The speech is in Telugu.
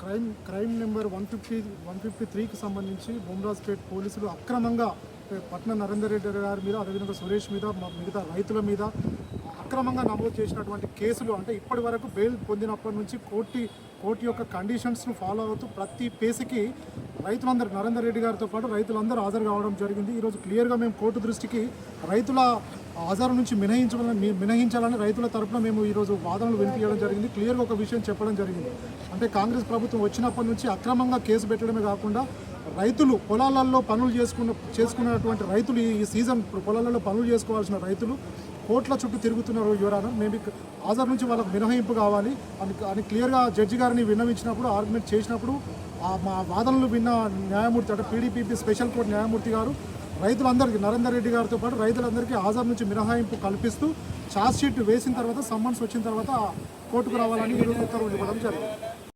Crime crime number one fifty one fifty త్రీకి సంబంధించి బొమ్రాజ్పేట్ పోలీసులు అక్రమంగా పట్న నరేందర్ రెడ్డి గారి మీద అదేవిధంగా సురేష్ మీద మిగతా రైతుల మీద అక్రమంగా నమోదు చేసినటువంటి కేసులు అంటే ఇప్పటి వరకు బెయిల్ పొందినప్పటి నుంచి కోర్టు కోర్టు యొక్క కండిషన్స్ను ఫాలో అవుతూ ప్రతి పేసికి రైతులందరూ నరేందర్ రెడ్డి గారితో పాటు రైతులందరూ హాజరు కావడం జరిగింది. ఈరోజు క్లియర్గా మేము కోర్టు దృష్టికి రైతుల ఆధారం నుంచి మినహించాలని మినహించాలని రైతుల తరపున మేము ఈరోజు వాదనలు వినిపించడం జరిగింది. క్లియర్గా ఒక విషయం చెప్పడం జరిగింది. అంటే కాంగ్రెస్ ప్రభుత్వం వచ్చినప్పటి నుంచి అక్రమంగా కేసు పెట్టడమే కాకుండా రైతులు పొలాలలో పనులు చేసుకున్న చేసుకున్నటువంటి రైతులు ఈ సీజన్ ఇప్పుడు పొలాలలో పనులు చేసుకోవాల్సిన రైతులు కోట్ల చుట్టూ తిరుగుతున్నారు యువరాన మేము ఆధార్ నుంచి వాళ్ళకి మినహాయింపు కావాలి. అని అని క్లియర్గా జడ్జి గారిని విన్నవించినప్పుడు ఆర్గ్యుమెంట్ చేసినప్పుడు ఆ మా వాదనలు విన్న న్యాయమూర్తి అంటే పీడీపీపీ స్పెషల్ కోర్టు న్యాయమూర్తి గారు రైతులందరికీ నరేందర్ రెడ్డి గారితో పాటు రైతులందరికీ హాజరు నుంచి మినహాయింపు కల్పిస్తూ ఛార్జ్ షీట్ వేసిన తర్వాత సమ్మన్స్ వచ్చిన తర్వాత కోర్టుకు రావాలని ఈరోజు ఉత్తర్వులు ఇవ్వడం జరిగింది.